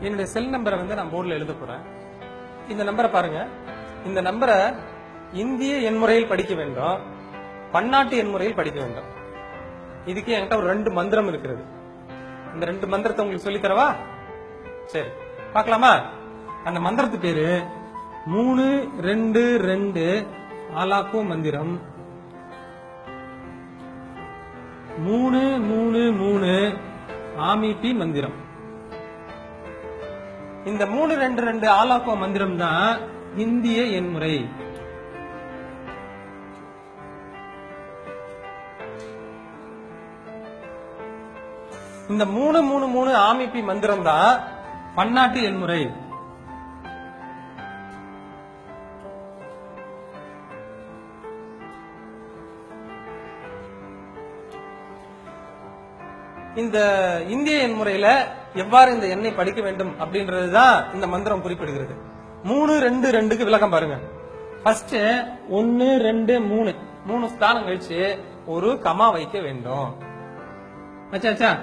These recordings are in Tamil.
என்னுடைய செல் நம்பரை வந்து நான் போர்டில் எழுத போறேன். இந்த நம்பரை பாருங்க. இந்த நம்பரை இந்திய எண்முறையில் படிக்க வேண்டும். பன்னாட்டு எண்முறையில் படிக்க வேண்டும். இதுக்கு என்கிட்ட ஒரு ரெண்டு மந்திரம் இருக்கிறது. இந்த ரெண்டு மந்திரத்தை உங்களுக்கு சொல்லித்தரவா சரி. பார்க்கலாமா? அந்த மந்திரத்து பேரு மூணு ரெண்டு ரெண்டு ஆலாக்கோ மந்திரம். மூணு மூணு மூணு ஆமிபி மந்திரம். இந்த மூணு ரெண்டு ரெண்டு ஆலாக்கோ மந்திரம் தான் இந்திய எண்முறை. இந்த மூணு மூணு மூணு ஆமிப்பி மந்திரம் தான் பன்னாட்டு எண்முறை. இந்த இந்திய எண்முறையில எவ்வாறு இந்த எண்ணை படிக்க வேண்டும் அப்படின்றதுதான் இந்த மந்திரம் குறிப்பிடுகிறது. மூணு ரெண்டு ரெண்டுக்கு விளக்கம் பாருங்க. ஃபர்ஸ்ட் ஒன்னு ரெண்டு மூணு. மூணு ஸ்தானம் கழிச்சு ஒரு கமா வைக்க வேண்டும். ஆச்சா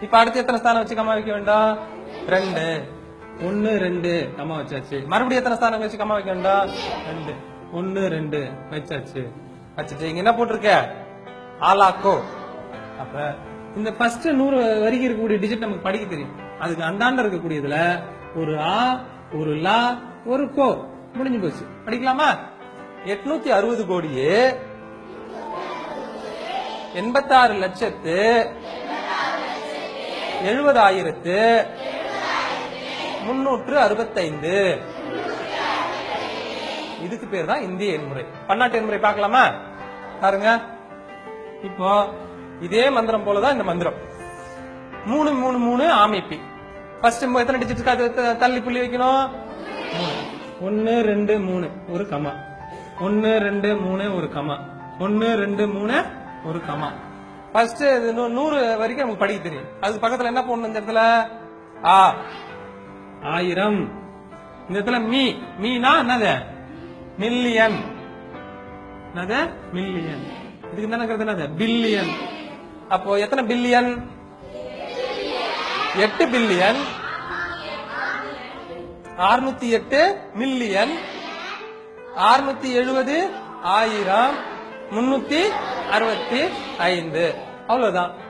இப்ப அடுத்து எத்தனை ஸ்தானம் வச்சு கமா வைக்க வேண்டாம்? ரெண்டு. ஒன்னு ரெண்டு. கமா வச்சாச்சு. மறுபடியும் எத்தனை ஸ்தானம் கழிச்சு கமா வைக்க வேண்டாம்? ரெண்டு. ஒன்னு ரெண்டு. வச்சாச்சு. வச்சுட்டு இங்க என்ன போட்டிருக்க? ஆலாக்கோ. அப்ப இந்த ஃபர்ஸ்ட் நூறு வரைக்கும் இருக்கக்கூடிய டிஜிட் நமக்கு படிக்க தெரியும். அதுக்கு அந்தாண்ட இருக்கக்கூடியதுல ஒரு ஆ ஒரு லா ஒரு கோ. முடிஞ்சு போச்சு. படிக்கலாமா? எட்நூத்தி அறுபது கோடியே எண்பத்தாறு லட்சத்து எழுபதாயிரத்து முன்னூற்று அறுபத்தைந்து. இதுக்கு பேர் தான் இந்திய எண்முறை. பன்னாட்டு எண்முறை பார்க்கலாமா? பாருங்க. இப்போ இதே மந்திரம் போலதான் இந்த மந்திரம். மூணு மூணு மூணு ஆமைப்பி. ஃபர்ஸ்ட் எத்தனை டிஜிட் அது தள்ளி புள்ளி வைக்கணும்? ஒன்னு ரெண்டு மூணு ஒரு கமா. ஒன்னு ரெண்டு மூணு ஒரு கமா. ஒன்னு ரெண்டு மூணு ஒரு கமா. ஃபர்ஸ்ட் நூறு வரைக்கும் நமக்கு படிக்க தெரியும். அது பக்கத்துல என்ன போடணும் இந்த இடத்துல? ஆ. ஆயிரம். இந்த இடத்துல மீ. மீனா என்னது? மில்லியன். என்னது? மில்லியன். இதுக்கு என்ன இருக்கிறது என்னது? பில்லியன். அப்போ எத்தனை பில்லியன்? எட்டு பில்லியன். அறுநூத்தி எட்டு மில்லியன். அறுநூத்தி எழுபது ஆயிரம். முன்னூத்தி அறுபத்தி ஐந்து. அவ்வளவுதான்.